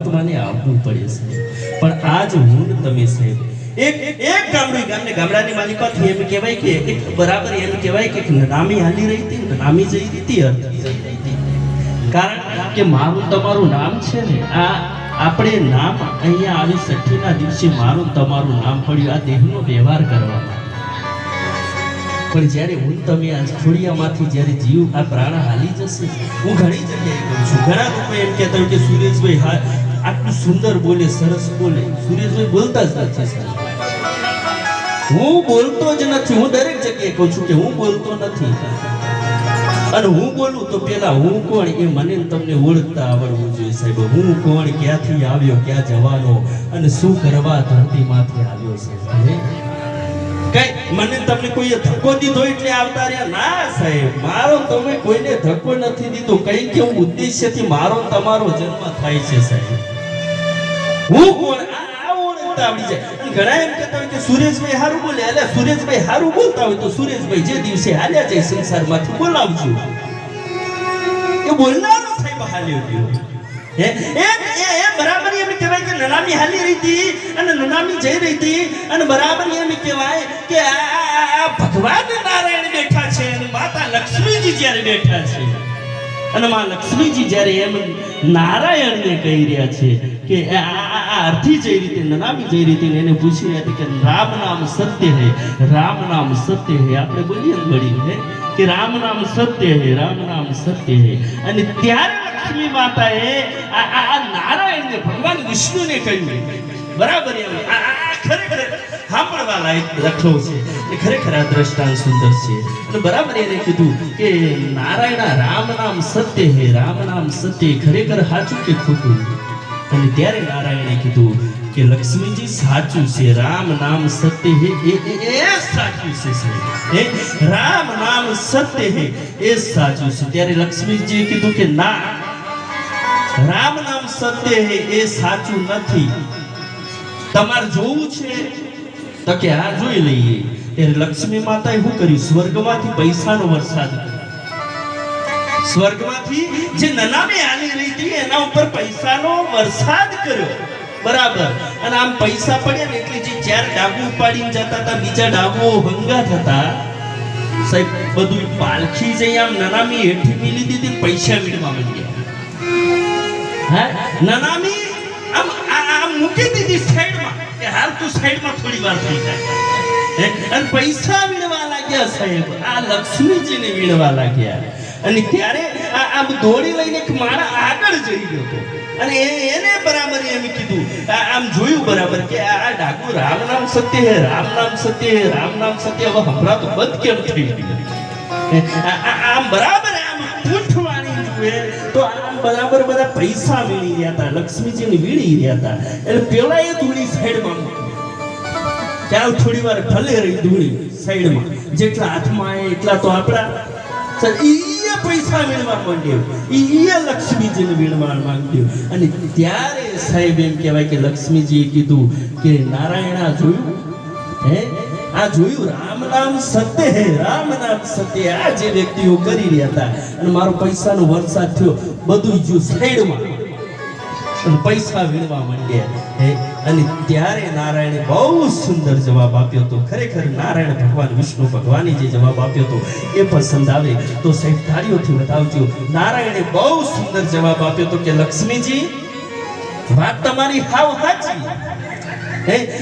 આત્માને આવવું પડે છે. પણ આજ હું તમે સાહેબ, એક એક ગામડી ગામને ગામડાની માલિકાથી એમ કહેવાય કે એક બરાબર એમ કહેવાય કે નામી હાલી રહી હતી નામી જઈ હતી કારણ કે મારું તમારું નામ છે ને, આ આપણે નામ અહીંયા આવી સઠ્ઠીના દિવસે મારું તમારું નામ પડ્યું, આ દેહનો વ્યવહાર કરવા પણ જ્યારે હું તમે આ ખોડિયામાંથી જ્યારે જીવ, આ પ્રાણ હાલી જશે, હું ઘણી જગ્યાએ કહું છું. ઘણા લોકો એમ કહેતા હોય કે સુરેશભાઈ હા આટલું સુંદર બોલે, સરસ બોલે. સુરેશભાઈ બોલતા જ નથી. હું બોલતો જ નથી. હું દરેક જગ્યાએ કહું છું કે હું બોલતો નથી. અને હું બોલું તો પેલા હું કોણ એ મને તમને ઓળખતા આવડવું જોઈએ સાહેબ. હું કોણ ક્યાંથી આવ્યો, ક્યાં જવાનો અને શું કરવા ધરતીમાંથી આવ્યો છે? કઈ મને તમને કોઈએ ધક્કો દીધો એટલે આવતા રહ્યા? ના સાહેબ, મારો તમે કોઈને ધક્કો નથી દીધો. કઈ કેવું ઉદ્દેશ્યથી મારો તમારો જન્મ થાય છે સાહેબ. હું કોણ? હાલી રહી અને નનામી જઈ રહી હતી અને બરાબર એમ કહેવાય કે આ ભગવાન નારાયણ બેઠા છે અને માતા લક્ષ્મીજી જ્યારે બેઠા છે. અને માં લક્ષ્મીજી જ્યારે એમ નારાયણને કહી રહ્યા છે કે આ અર્થી જઈ રીતે, નનામી જઈ રીતે એને પૂછી હતી કે રામ નામ સત્ય હે, રામ નામ સત્ય હે. આપણે બોલીએ ને હે કે રામ નામ સત્ય હે, રામ નામ સત્ય હે. અને ત્યારે લક્ષ્મી માતાએ આ આ- નારાયણને ભગવાન વિષ્ણુને કહ્યું. બરાબર એમ? આ ખરેખર સાંભળવા લાયક લખો છે. એ ખરેખર આ દ્રષ્ટાંત સુંદર છે. અને બરાબર એને કીધું કે નારાયણ રામ નામ સત્ય હે, રામ નામ સત્ય ખરેખર સાચું કે ખોટું? અને ત્યારે નારાયણે કીધું કે લક્ષ્મીજી સાચું છે, રામ નામ સત્ય હે, એ, એ- સાચું છે એ રામ નામ સત્ય હે, એ સાચું છે. ત્યારે લક્ષ્મીજીએ કીધું કે ના, રામ નામ સત્ય હે, એ સાચું નથી. તમારે જોવું છે? તો કે આ જોઈ લઈએ. ત્યારે લક્ષ્મી માતાએ શું કર્યું? સ્વર્ગમાંથી પૈસાનો વરસાદ કર્યો. સ્વર્ગમાંથી જે નનામી હાલી રહી હતી, એના ઉપર પૈસાનો વરસાદ કર્યો. બરાબર. અને આમ પૈસા પડ્યા ને એટલે જે ચાર ડાબુ ઉપાડીને જતા હતા, બીજા ડાબુઓ ભંગા થતા, સાહેબ, બધું પાલખી જઈ આમ નનામી હેઠી મિલી દીધી પૈસા વીણવા માંડ્યા. હે? નનામી આમ આમ મૂકી દીધી સાઈડમાં કે હાલ તું સાઈડમાં થોડી વાર થઈ જાય? અને પૈસા વીણવા લાગ્યા સાહેબ. આ લક્ષ્મીજીને વીણવા લાગ્યા. અને ત્યારે આ આમ દોડી લઈને એક માળા આગળ જઈ ગયો હતો. અને એ- એને બરાબર એમ કીધું આમ જોયું બરાબર કે આ ડાકુ રામ નામ સત્ય હે, રામ નામ સત્ય હે, રામ નામ સત્ય હવે હમણાં તો બંધ કેમ થઈ ગયું? આમ બરાબર આમ પૂઠ વાળી જુએ તો આમ બરાબર બધા પૈસા વીણી રહ્યા હતા, લક્ષ્મીજીને વીણી રહ્યા હતા. એટલે પેલા એ ધૂળી સાઈડમાં મૂકી. ચાલ થોડી વાર ભલે રહી ધૂળી સાઈડમાં. જેટલા હાથમાં એટલા તો આપણા. ઈએ પૈસા ત્યારે સાહેબ એમ કહેવાય કે લક્ષ્મીજીએ કીધું કે નારાયણા જોયું? હે? આ જોયું? રામ નામ સત્ય રામ નામ સત્ય આ જે વ્યક્તિઓ કરી રહ્યા હતા. અને મારો પૈસાનો વરસાદ થયો. બધું જો સાઈડમાં. અને પૈસા વીણવા માંડ્યા. અને ત્યારે નારાયણે બહુ સુંદર જવાબ આપ્યો હતો. ખરેખર નારાયણ ભગવાન, વિષ્ણુ ભગવાને જે જવાબ આપ્યો હતો, એ પસંદ આવે. તો સાહેબ વધાવજો નારાયણે બહુ સુંદર જવાબ આપ્યો હતો કે, લક્ષ્મીજી, વાત તમારી હાવ સાચી.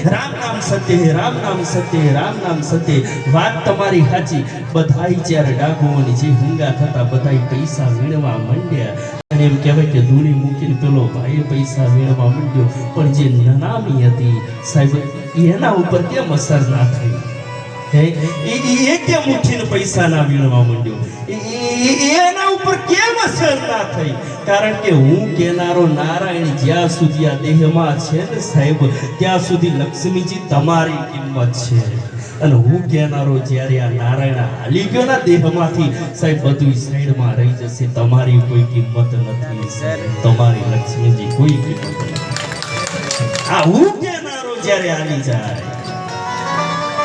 રામ નામ સત્ય રામ નામ સત્ય રામ નામ સત્ય, વાત તમારી સાચી. બધાય જ્યારે પૈસા માંડ્યા. અને એમ કહેવાય કે દૂરી મૂકીને પેલો ભાઈએ પૈસા વીણવા માંડ્યો. પણ જે નનામી હતી, સાહેબ, એના ઉપર કેમ અસર ના થઈ? એ એ- એ કેમ થઈ? કારણ કે હું કેનારો નારાયણ જ્યાં સુધી આ દેહમાં છે ને સાહેબ, ત્યાં સુધી લક્ષ્મીજી તમારી કિંમત છે. અને હું કહેનારો જ્યારે આ નારાયણ હાલી ગયો ના દેહમાંથી, સાહેબ બધું સાઈડમાં રહી જશે. તમારી કોઈ કિંમત નથી તમારી લક્ષ્મીજી કોઈ કિંમત નથી. આ હું કહેનારો જ્યારે હાલી જાય?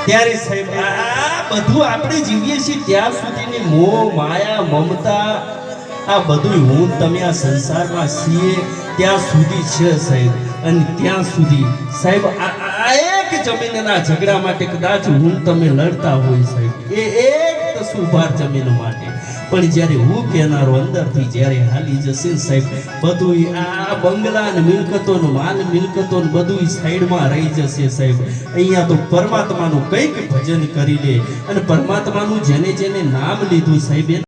ત્યારે સાહેબ, આ બધું આપણે જીવીએ છીએ ત્યાં સુધીની મોહ, માયા, મમતા, આ બધું હું, તમે આ સંસારમાં છીએ, ત્યાં સુધી છે સાહેબ, અને ત્યાં સુધી. સાહેબ, આ એક જમીનના ઝઘડા માટે કદાચ હું, તમે લડતા હોય સાહેબ, એ એક તસુભાર જમીન માટે. પણ જ્યારે હું કહેનારો અંદરથી જ્યારે હાલી જશે સાહેબ બધું આ બંગલા ને મિલકતો ને માલ મિલકતો ને બધું સાઈડમાં રહી જશે સાહેબ. અહીંયા તો પરમાત્માનું કંઈક ભજન કરી લે. અને પરમાત્માનું જેને જેને નામ લીધું સાહેબ